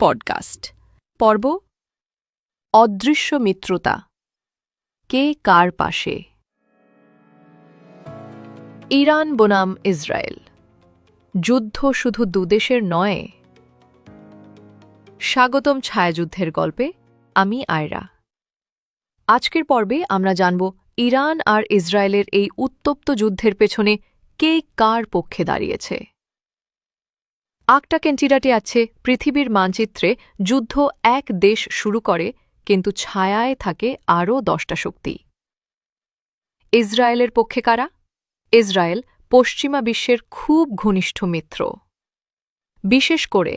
Podcast. পর্ব অদৃশ্য মিত্রতা। কে কার পাশে? ইরান বনাম ইসরায়েল। যুদ্ধ শুধু দুদেশের নয়। স্বাগতম ছায়াযুদ্ধের গল্পে আমি আয়রা। আজকের পর্বে আমরা জানব ইরান আর ইসরায়েলের এই উত্তপ্ত যুদ্ধের পেছনে কে কার পক্ষে দাঁড়িয়েছে। আকটা কেন্টিরাটে আছে পৃথিবীর মানচিত্রে যুদ্ধ এক দেশ শুরু করে, কিন্তু ছায়ায় থাকে আরও দশটা শক্তি। ইসরায়েলের পক্ষে কারা? ইসরায়েল পশ্চিমা বিশ্বের খুব ঘনিষ্ঠ মিত্র। বিশেষ করে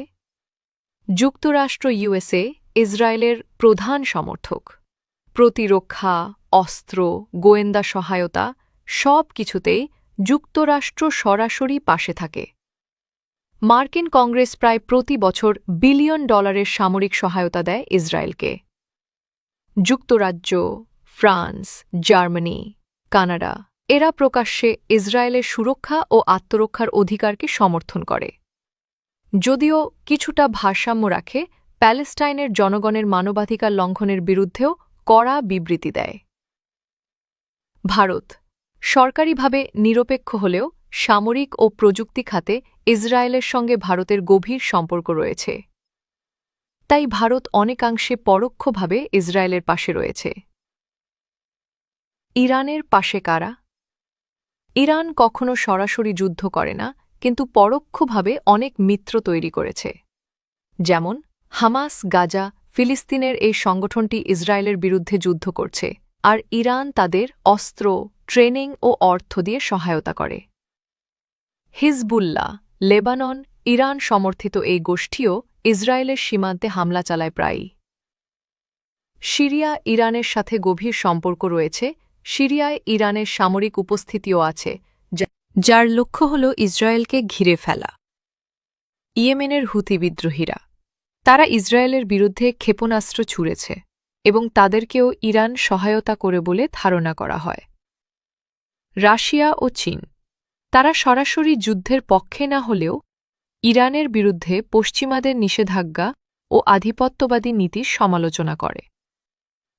যুক্তরাষ্ট্র ইউএসএ ইসরায়েলের প্রধান সমর্থক। প্রতিরক্ষা, অস্ত্র, গোয়েন্দা সহায়তা সব কিছুতেই যুক্তরাষ্ট্র সরাসরি পাশে থাকে। মার্কিন কংগ্রেস প্রায় প্রতি বছর বিলিয়ন ডলারের সামরিক সহায়তা দেয় ইসরায়েলকে। যুক্তরাজ্য, ফ্রান্স, জার্মানি, কানাডা, এরা প্রকাশ্যে ইসরায়েলের সুরক্ষা ও আত্মরক্ষার অধিকারকে সমর্থন করে। যদিও কিছুটা ভারসাম্য রাখে, প্যালেস্টাইনের জনগণের মানবাধিকার লঙ্ঘনের বিরুদ্ধেও কড়া বিবৃতি দেয়। ভারত সরকারিভাবে নিরপেক্ষ হলেও সামরিক ও প্রযুক্তি খাতে ইসরায়েলের সঙ্গে ভারতের গভীর সম্পর্ক রয়েছে। তাই ভারত অনেকাংশে পরোক্ষভাবে ইসরায়েলের পাশে রয়েছে। ইরানের পাশে কারা? ইরান কখনো সরাসরি যুদ্ধ করে না, কিন্তু পরোক্ষভাবে অনেক মিত্র তৈরি করেছে। যেমন, হামাস, গাজা, ফিলিস্তিনের এই সংগঠনটি ইসরায়েলের বিরুদ্ধে যুদ্ধ করছে, আর ইরান তাদের অস্ত্র, ট্রেনিং ও অর্থ দিয়ে সহায়তা করে। হিজবুল্লাহ লেবানন, ইরান সমর্থিত এই গোষ্ঠীও ইসরায়েলের সীমান্তে হামলা চালায় প্রায়ই। সিরিয়া, ইরানের সাথে গভীর সম্পর্ক রয়েছে। সিরিয়ায় ইরানের সামরিক উপস্থিতিও আছে যার লক্ষ্য হল ইসরায়েলকে ঘিরে ফেলা। ইয়েমেনের হুতি বিদ্রোহীরা। তারা ইসরায়েলের বিরুদ্ধে ক্ষেপণাস্ত্র ছুড়েছে এবং তাদেরকেও ইরান সহায়তা করে বলে ধারণা করা হয়। রাশিয়া ও চীন। তারা সরাসরি যুদ্ধের পক্ষে না হলেও ইরানের বিরুদ্ধে পশ্চিমাদের নিষেধাজ্ঞা ও আধিপত্যবাদী নীতির সমালোচনা করে।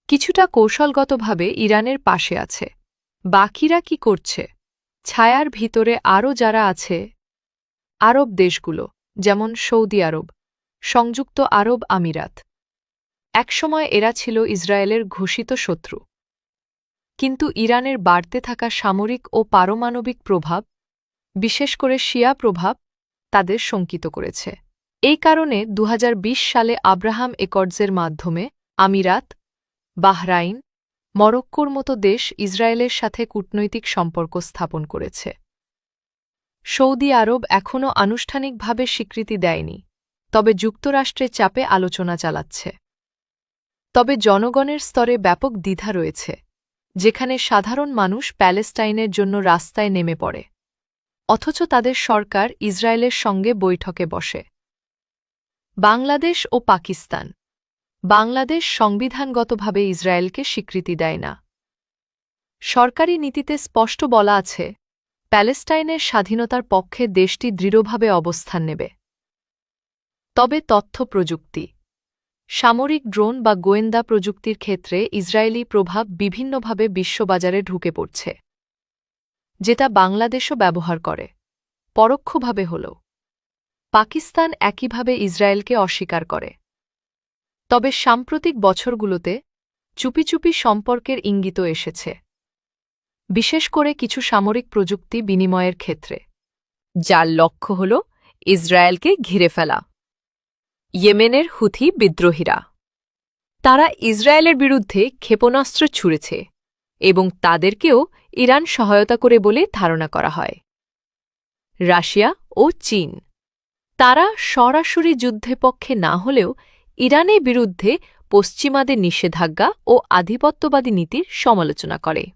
কিছুটা কৌশলগতভাবে ইরানের পাশে আছে। বাকিরা কি করছে? ছায়ার ভিতরে আরও যারা আছে, আরব দেশগুলো, যেমন সৌদি আরব, সংযুক্ত আরব আমিরাত। একসময় এরা ছিল ইসরায়েলের ঘোষিত শত্রু। কিন্তু ইরানের বাড়তে থাকা সামরিক ও পারমাণবিক প্রভাব বিশেষ করে শিয়া প্রভাব তাদের শঙ্কিত করেছে। এই কারণে দু হাজার বিশ সালে আব্রাহাম একর্ডসের মাধ্যমে আমিরাত, বাহরাইন, মরক্কোর মতো দেশ ইসরায়েলের সাথে কূটনৈতিক সম্পর্ক স্থাপন করেছে। সৌদি আরব এখনও আনুষ্ঠানিকভাবে স্বীকৃতি দেয়নি, তবে যুক্তরাষ্ট্রের চাপে আলোচনা চালাচ্ছে। তবে জনগণের স্তরে ব্যাপক দ্বিধা রয়েছে, যেখানে সাধারণ মানুষ প্যালেস্টাইনের জন্য রাস্তায় নেমে পড়ে। অথচ তাদের সরকার ইসরায়েলের সঙ্গে বৈঠকে বসে। বাংলাদেশ ও পাকিস্তান। বাংলাদেশ সংবিধানগতভাবে ইসরায়েলকে স্বীকৃতি দেয় না। সরকারি নীতিতে স্পষ্ট বলা আছে, প্যালেস্টাইনের স্বাধীনতার পক্ষে দেশটি দৃঢ়ভাবে অবস্থান নেবে। তবে তথ্য প্রযুক্তি। সামরিক ড্রোন বা গোয়েন্দা প্রযুক্তির ক্ষেত্রে ইসরায়েলি প্রভাব বিভিন্নভাবে বিশ্ববাজারে ঢুকে পড়ছে। যেটা বাংলাদেশও ব্যবহার করে। পরোক্ষভাবে হল। পাকিস্তান একইভাবে ইসরায়েলকে অস্বীকার করে। তবে সাম্প্রতিক বছরগুলোতে চুপি চুপি সম্পর্কের ইঙ্গিত এসেছে। বিশেষ করে কিছু সামরিক প্রযুক্তি বিনিময়ের ক্ষেত্রে, যার লক্ষ্য হল ইসরায়েলকে ঘিরে ফেলা। ইয়েমেনের হুথি বিদ্রোহীরা। তারা ইসরায়েলের বিরুদ্ধে ক্ষেপণাস্ত্র ছুড়েছে এবং তাদেরকেও ইরান সহায়তা করে বলে ধারণা করা হয়। রাশিয়া ও চীন। তারা সরাসরি যুদ্ধে পক্ষে না হলেও ইরানের বিরুদ্ধে পশ্চিমাদের নিষেধাজ্ঞা ও আধিপত্যবাদী নীতির সমালোচনা করে।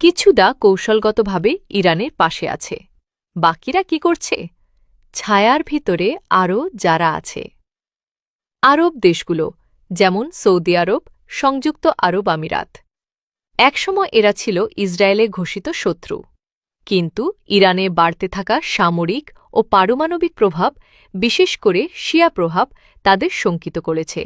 কিছুদা কৌশলগতভাবে ইরানের পাশে আছে। বাকিরা কি করছে? ছায়ার ভিতরে আরও যারা আছে। আরব দেশগুলো, যেমন সৌদি আরব, সংযুক্ত আরব আমিরাত। একসময় এরা ছিল ইসরায়েলে ঘোষিত শত্রু। কিন্তু ইরানে বাড়তে থাকা সামরিক ও পারমাণবিক প্রভাব, বিশেষ করে শিয়া প্রভাব, তাদের শঙ্কিত করেছে।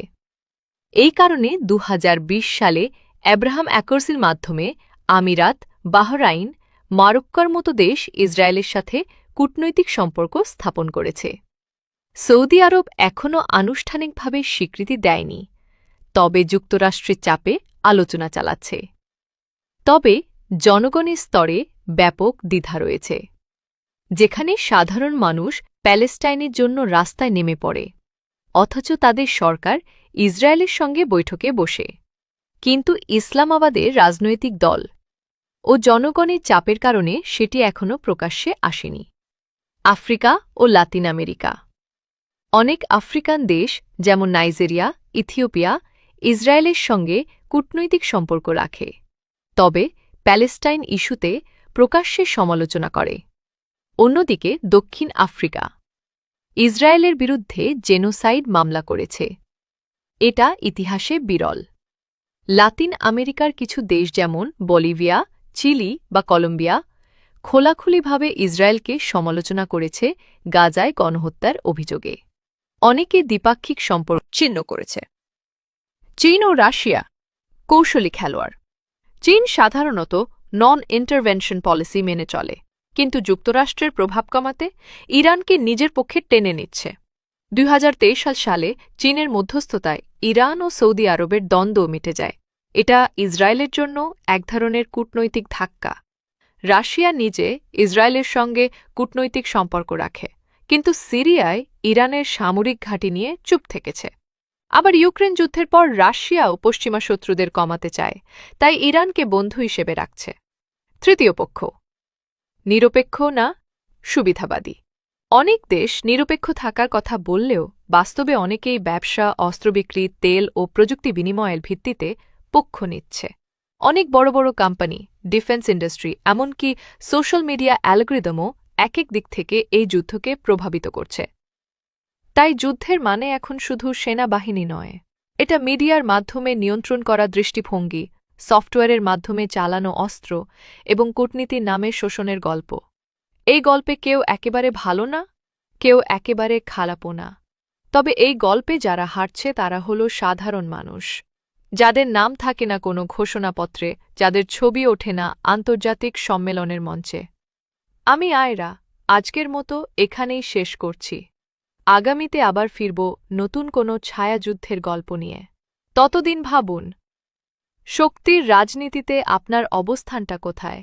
এই কারণে দু হাজার বিশ সালে অ্যাব্রাহাম অ্যাকর্সের মাধ্যমে আমিরাত, বাহরাইন, মারক্কর মতো দেশ ইসরায়েলের সাথে কূটনৈতিক সম্পর্ক স্থাপন করেছে। সৌদি আরব এখনও আনুষ্ঠানিকভাবে স্বীকৃতি দেয়নি, তবে যুক্তরাষ্ট্রের চাপে আলোচনা চালাচ্ছে। তবে জনগণের স্তরে ব্যাপক দ্বিধা রয়েছে, যেখানে সাধারণ মানুষ প্যালেস্টাইনের জন্য রাস্তায় নেমে পড়ে, অথচ তাদের সরকার ইসরায়েলের সঙ্গে বৈঠকে বসে। কিন্তু ইসলামাবাদের রাজনৈতিক দল ও জনগণের চাপের কারণে সেটি এখনও প্রকাশ্যে আসেনি। আফ্রিকা ও লাতিন আমেরিকা অনেক আফ্রিকান দেশ, যেমন নাইজেরিয়া, ইথিওপিয়া, ইসরায়েলের সঙ্গে কূটনৈতিক সম্পর্ক রাখে। তবে প্যালেস্টাইন ইস্যুতে প্রকাশ্যে সমালোচনা করে। অন্যদিকে দক্ষিণ আফ্রিকা, ইসরায়েলের বিরুদ্ধে জেনোসাইড মামলা করেছে। এটা ইতিহাসে বিরল। লাতিন আমেরিকার কিছু দেশ যেমন বলিভিয়া, চিলি বা কলম্বিয়া খোলাখুলিভাবে ইসরায়েলকে সমালোচনা করেছে গাজায় গণহত্যার অভিযোগে। অনেকে দ্বিপাক্ষিক সম্পর্ক ছিন্ন করেছে। চীন ও রাশিয়া কৌশলী খেলোয়াড়। চীন সাধারণত নন ইন্টারভেনশন পলিসি মেনে চলে, কিন্তু যুক্তরাষ্ট্রের প্রভাব কমাতে ইরানকে নিজের পক্ষে টেনে নিচ্ছে। দুই সাল সালে চীনের মধ্যস্থতায় ইরান ও সৌদি আরবের দ্বন্দ্ব মিটে যায়। এটা ইসরায়েলের জন্য এক ধরনের কূটনৈতিক ধাক্কা। রাশিয়া নিজে ইসরায়েলের সঙ্গে কূটনৈতিক সম্পর্ক রাখে, কিন্তু সিরিয়ায় ইরানের সামরিক ঘাঁটি নিয়ে চুপ থেকেছে। আবার ইউক্রেন যুদ্ধের পর রাশিয়াও পশ্চিমা শত্রুদের কমাতে চায়, তাই ইরানকে বন্ধু হিসেবে রাখছে। তৃতীয় পক্ষ, নিরপেক্ষ না সুবিধাবাদী। অনেক দেশ নিরপেক্ষ থাকার কথা বললেও বাস্তবে অনেকেই ব্যবসা অস্ত্র বিক্রি তেল ও প্রযুক্তি বিনিময়ের ভিত্তিতে পক্ষ নিচ্ছে। অনেক বড় বড় কোম্পানি, ডিফেন্স ইন্ডাস্ট্রি, এমনকি সোশ্যাল মিডিয়া অ্যালগ্রিদমও এক এক দিক থেকে এই যুদ্ধকে প্রভাবিত করছে। তাই যুদ্ধের মানে এখন শুধু সেনাবাহিনী নয়। এটা মিডিয়ার মাধ্যমে নিয়ন্ত্রণ করা দৃষ্টিভঙ্গি, সফটওয়্যারের মাধ্যমে চালানো অস্ত্র এবং কূটনীতির নামে শোষণের গল্প। এই গল্পে কেউ একেবারে ভালো না, কেউ একেবারে খারাপও না। তবে এই গল্পে যারা হারছে তারা হল সাধারণ মানুষ। যাদের নাম থাকে না কোনো ঘোষণাপত্রে, যাদের ছবি ওঠে না আন্তর্জাতিক সম্মেলনের মঞ্চে। আমি আয়রা, আজকের মতো এখানেই শেষ করছি। আগামীতে আবার ফিরব নতুন কোনো ছায়াযুদ্ধের গল্প নিয়ে। ততদিন ভাবুন, শক্তির রাজনীতিতে আপনার অবস্থানটা কোথায়?